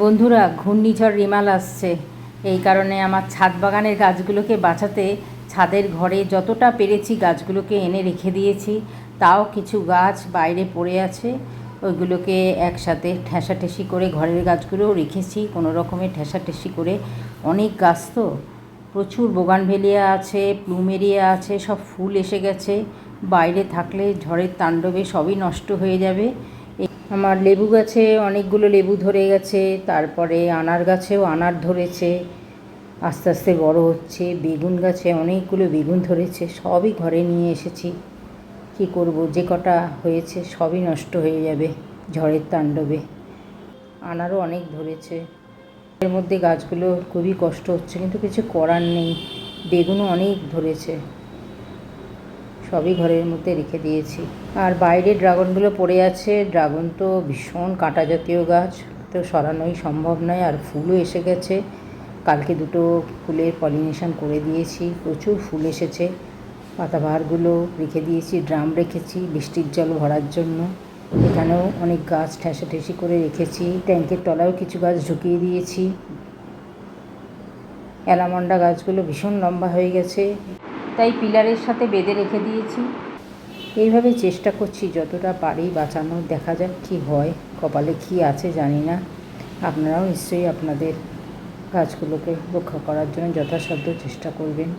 বন্ধুরা, ঘূর্ণিঝড় রিমাল আসছে। এই কারণে আমার ছাদ বাগানের গাছগুলোকে বাঁচাতে ছাদের ঘরে যতটা পেরেছি গাছগুলোকে এনে রেখে দিয়েছি। তাও কিছু গাছ বাইরে পড়ে আছে। ওইগুলোকে একসাথে ঠেসাঠেসি করে ঘরের গাছগুলোও রেখেছি। কোনো রকমে ঠেসাঠেসি করে অনেক গাছ তো। প্রচুর বোগানভেলিয়া আছে, প্লুমেরিয়া আছে, সব ফুল এসে গেছে। বাইরে থাকলে ঝড়ের তাণ্ডবে সবই নষ্ট হয়ে যাবে। আমার লেবু গাছে অনেকগুলো লেবু ধরে গেছে, তারপরে আনার গাছেও আনার ধরেছে, আস্তে আস্তে বড় হচ্ছে, বেগুন গাছে অনেকগুলো বেগুন ধরেছে, সবই ঘরে নিয়ে এসেছি। কি করব, যে কটা হয়েছে সবই নষ্ট হয়ে যাবে ঝড়ের তাণ্ডবে। আনারও অনেক ধরেছে। এর মধ্যে গাছগুলো খুবই কষ্ট হচ্ছে, কিন্তু কিছু করার নেই। বেগুনও অনেক ধরেছে। সবই ঘরের মধ্যে রেখে দিয়েছি। আর বাইরে ড্রাগনগুলো পড়ে আছে। ড্রাগন তো ভীষণ কাঁটা জাতীয় গাছ। তো সরানোই সম্ভব নয়। আর ফুলও এসে গেছে। কালকে দুটো ফুলের পলিনেশন করে দিয়েছি। প্রচুর ফুল এসেছে। পাতাবাহারগুলো রেখে দিয়েছি। ড্রাম রেখেছি বৃষ্টির জল ভরার জন্য। এখানেও অনেক গাছ ঠেসাঠেসি করে রেখেছি। ট্যাঙ্কের তলায়ও কিছু গাছ ঢুকিয়ে দিয়েছি। অ্যালামন্ডা গাছগুলো ভীষণ লম্বা হয়ে গেছে। তাই পিলারের সাথে বেঁধে রেখে দিয়েছি। এইভাবে চেষ্টা করছি যতটা পারি বাঁচানো। দেখা যাক কী হয়, কপালে কি আছে জানি না। আপনারাও নিশ্চয়ই আপনাদের গাছগুলোকে রক্ষা করার জন্য যথাসাধ্য চেষ্টা করবেন।